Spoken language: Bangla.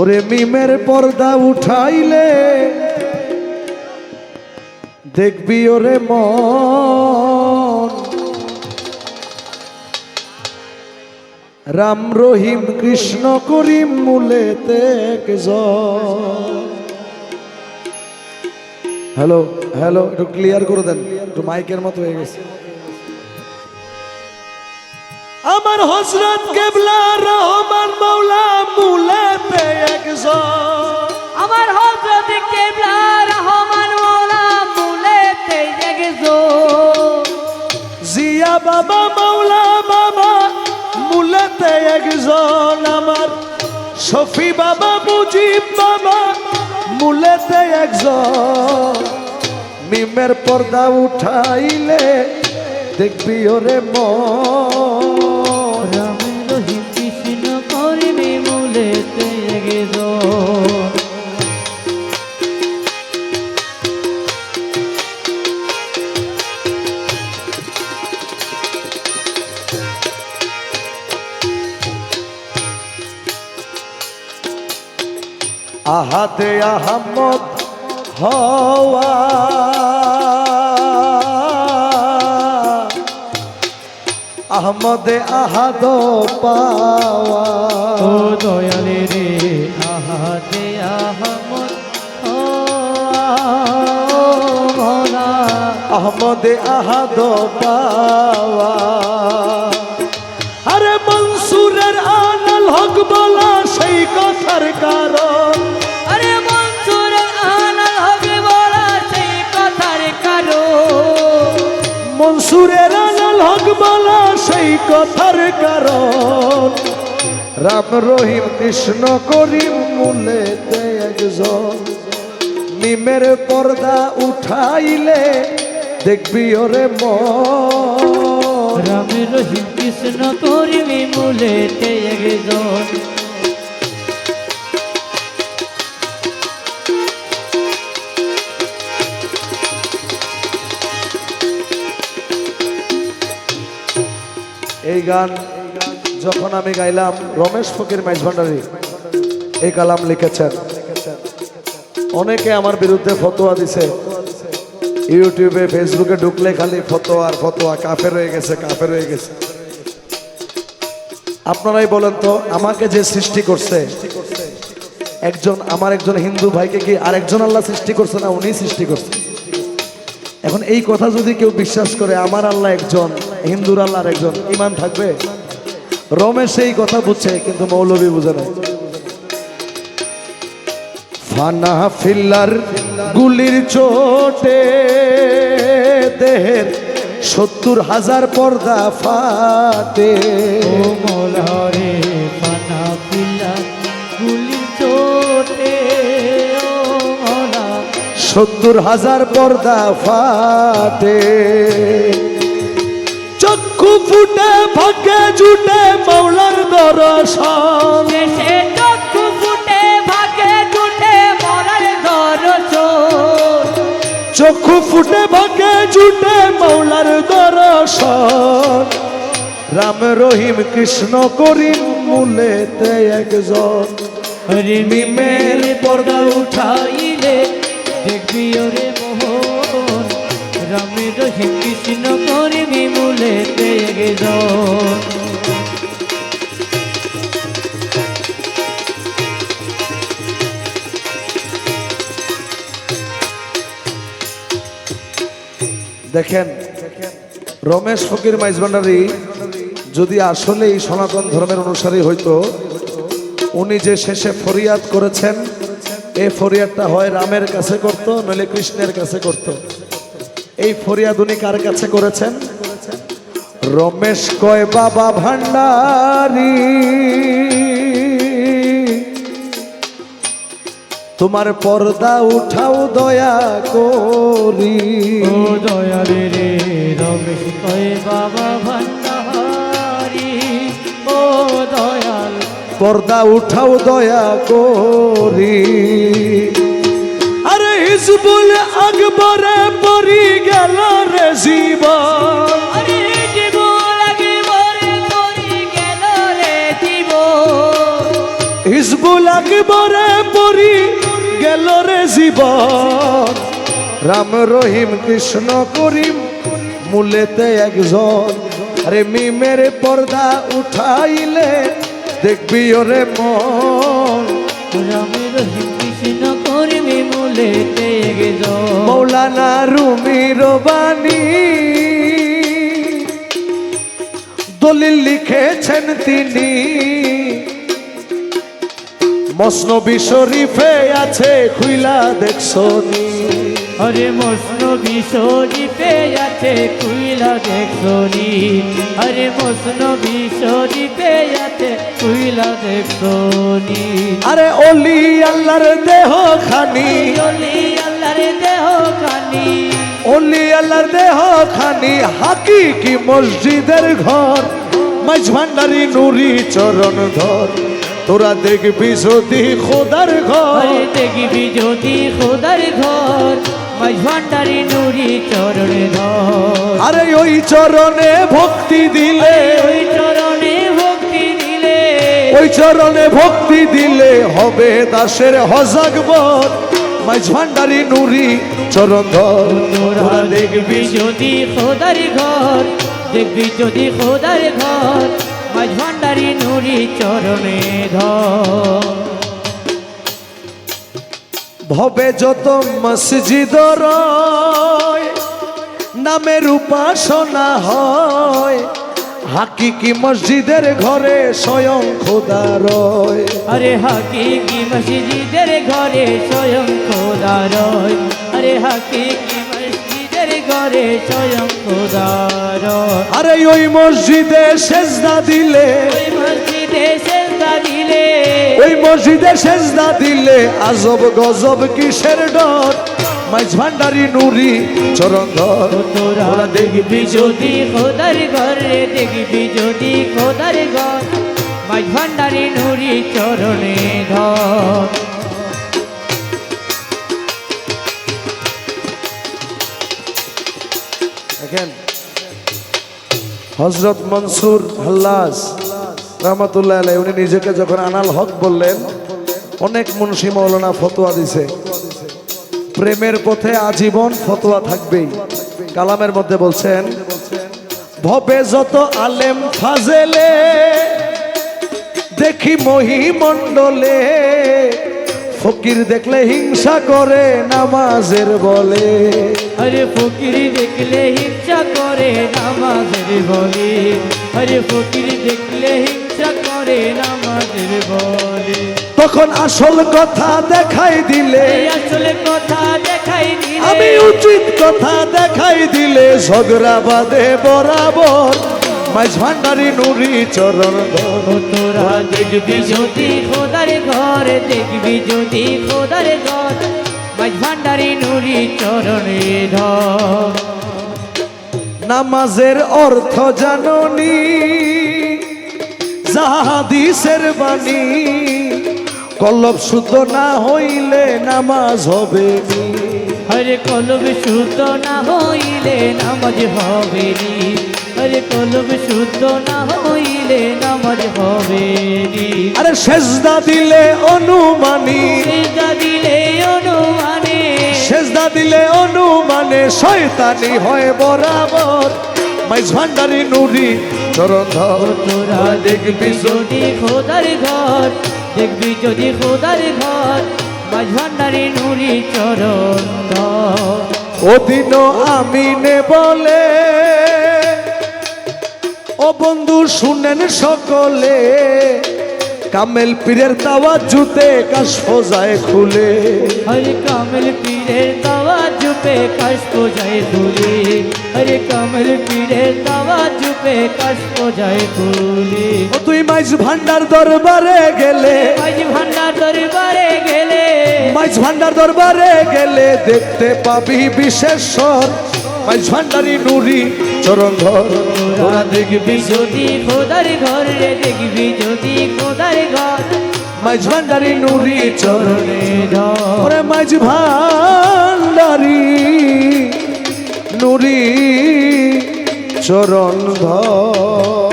ওরে মিমের পর্দা উঠাইলে দেখবি ওরে মন। রাম রহিম কৃষ্ণ করিম মূলেতে হ্যালো হ্যালো, একটু ক্লিয়ার করে দেন, একটু মাইকের মতো হয়ে গেছে। আমার হজরত কেবলা রহমান মৌলা মুলেতে একজন। আমার হযরত কেবলা রহমান মোলা মুলেতে জেগজো জিয়া বাবা মৌলা বাবা মুলেতে একজন আমার। শফি বাবা মুজিব বাবা মুলেতে একজন। মিমের পর্দা উঠাইলে দেখবি ওরে মন। আহাদে আহমদ হওয়া। আহমদে আহাদ পাওয়া। ও দয়ালে রে আহাতে আহমদ আহমদে আহাদ পাওয়া। আরে মনসুরের আনাল হক বলা সেই কথার কারণ। মনসুরের আনাল হক বলা সেই কথার কারণ। রাম রহিম কৃষ্ণ করিম মূলেতে একজন। মিমের পর্দা উঠাইলে দেখবি ওরে মন। রাম রহিম কৃষ্ণ করিমে মুলেতে একজন। গান যখন আমি গাইলাম রমেশ ফকির মাইজ ভান্ডারী, এই কালাম লিখেছেন। অনেকে আমার বিরুদ্ধে ফতোয়া দিছে। ইউটিউবে, ফেসবুকে ঢুকলে খালি ফতোয়া আর ফতোয়া, কাফের হয়ে গেছে, কাফের হয়ে গেছে। আপনারাই বলেন তো, আমাকে যে সৃষ্টি করছে, একজন, আমার একজন হিন্দু ভাইকে কি আরেকজন আল্লাহ সৃষ্টি করছে না উনি সৃষ্টি করছে? এখন এই কথা যদি কেউ বিশ্বাস করে, আমার আল্লাহ একজন হিন্দুর আল্লাহ আর একজন ইমান থাকবে। রমেশ এই কথা বুঝছে কিন্তু মৌলবী বুঝে না ফানা ফিল্লার গুলির চোটে দেহের সত্তর হাজার পর্দা ফাটে। চোটে সত্তর হাজার পর্দা ফাটে। চক্ষু ফুটে ভাগ্যে জুটে মাওলার দর্শন। চক্ষু ফুটে ভাগে জুটে মরার দরজোর চক্ষু ফুটে ভাগ্যে জুটে মাওলার দর্শন। রাম রহিম কৃষ্ণ করিম মূলেতে একজন। হরি মিমের পর্দা উঠাইলে দেখবি ওরে রামে রহিম কৃষ্ণ দেখেন, রমেশ ফকির মাইজ ভান্ডারী যদি আসলে এই সনাতন ধর্মের অনুসারী হইতো, উনি যে শেষে ফরিয়াদ করেছেন এই ফরিয়াদটা হয় রামের কাছে করত, নইলে কৃষ্ণের কাছে করত। এই ফরিয়াদ উনি কার কাছে করেছেন? রমেশ কয় বাবা ভান্ডারী তোমার পর্দা উঠাও দয়া করি। ও দয়ালে রে রমেশ কয় বাবা ভান্ডারি ও দয়াল। পর্দা উঠাও দয়া করি। আরে হিজবুল আকবরে পরি গেল রে জীবন। হিজবুল আকবরে পরি গেল রে জীবন। রাম রহিম কৃষ্ণ করিম মূলেতে একজন। আরে মিমের পর্দা উঠাইলে দেখবি ওরে মন। রামের রহিম কৃষ্ণ মূলেতে মৌলানা রুমি রবানি দলিল লিখেছেন তিনি। মসনবী শরীফে আছে খুইলা দেখছনি আরে মস্ন বিশরীফে আছে কুইলা দেখছনি আরে মস্ন বিশরীফে আছে কুইলা দেখছনি আরে অলি আল্লাহর দেহ খানি। চলি আল্লাহর দেহ কানি অলি আল্লাহর দেহ খানি হাকিকি মসজিদের ঘর। মাঝ ভান্ডারি নুরি চরণ ধর তোরা দেখবি যদি খোদার ঘর। দেখবি যদি খোদার ঘর মাঝ ভান্ডারি নুরি চরণে ধর আরে ওই চরণে ভক্তি দিলে। ওই চরণে ভক্তি দিলে। ওই চরণে ভক্তি দিলে হবে দাসের হজাকবর মাঝ ভান্ডারি নুরি চরণ ধর। তোরা দেখবি যদি খোদার ঘর দেখবি যদি খোদার ঘর মাঝ ভান্ডারি নুরি চরণে ধর। ভবে যত মসজিদ রয় নামের উপাসনা হয়। হাকিকি মসজিদের ঘরে স্বয়ং খোদা রয়। আরে হাকিকি মসজিদের ঘরে স্বয়ং খোদা রয়। আরে হাকিকি মসজিদের ঘরে স্বয়ং খোদা রয়। আরে ওই মসজিদে সেজদা দিলে। ওই মসজিদে সেজদা দিলে। ওই মসজিদে সেজদা দিলে আজব গজব কিসের ডর? মাইজ ভান্ডারি নুরি চরণ ধর তোরা দেখবি যদি খোদার ঘরে দেখবি যদি খোদার ঘর। মাঝ ভান্ডারি নুরি চরণে ধর দেখেন হজরত মনসুর হাল্লাস রহমতুল্লাহ আলাই উনি নিজেকে যখন আনাল হক বললেন অনেক মুন্সি মৌলানা ফতোয়া দিছে। প্রেমের পথে আজীবন ফতোয়া থাকবেই। কালামের মধ্যে বলছেন, ভবে যত আলেম ফাজেলে, দেখি মহিমণ্ডলে, ফকির দেখলে হিংসা করে নামাজের বলে। আরে ফকির দেখলে হিংসা করে নামাজের বলে। আরে ফকির দেখলে হিংসা করে নামাজের বলে। তখন আসল কথা দেখাই দিলে। আসলে কথা দেখাই দিলে। আমি উচিত কথা দেখাই দিলে। ঝগড়া বাদে বরাবর মাঝ ভান্ডারি নুরি চরণ ধর। তোরা দেখবি যদি খোদার ঘর দেখবি যদি খোদার ঘর ভান্ডারি নুরি চরণে ধর। নামাজের অর্থ জাননি জাহাদিসের বাণী। কল্লব শুদ্ধ না হইলে নামাজ হবে নি। হরে কলব শুদ্ধ না হইলে নামাজ হবে নি। হরে কলব শুদ্ধ না হইলে নামাজ হবে আরে সেজদা দিলে অনুমানী। সেজদা দিলে অনুমানে। সেজদা দিলে অনুমানে শয়তানি হয় বরাবর। মাইজ ভান্ডারি নুরি চরণ ধর। তোরা দেখবি যদি খোদার ঘর। দেখবি যদি খোদার ঘর মাঝ ভান্ডারি নুরি চরণ ধর আমি নে বলে ও বন্ধু শুনেন সকলে কামেল পীরের তাওয়া জুতে কাশ যায় খুলে। হরে কামেল পীরের দাওয়া জুপে কষ্ট যায় তুলি হরে কামল পীরের দাওয়া জুপে কষ্ট যায় তুলি ও তুই মাইজ ভান্ডার দরবারে গেলে। মাঝ ভান্ডার দরবারে গেলে। মাইজ ভান্ডার দরবারে গেলে দেখতে পাবি বিশেষর মাইজ ভান্ডারি নুরি চরণ ধর তোরা দেখবি যদি খোদার ঘর রে দেখবি যদি খোদার ঘর। মাইজ ভান্ডারি নুরি চরণ ধর মাঝ ভান্ডারি নুরি চরণ ধর।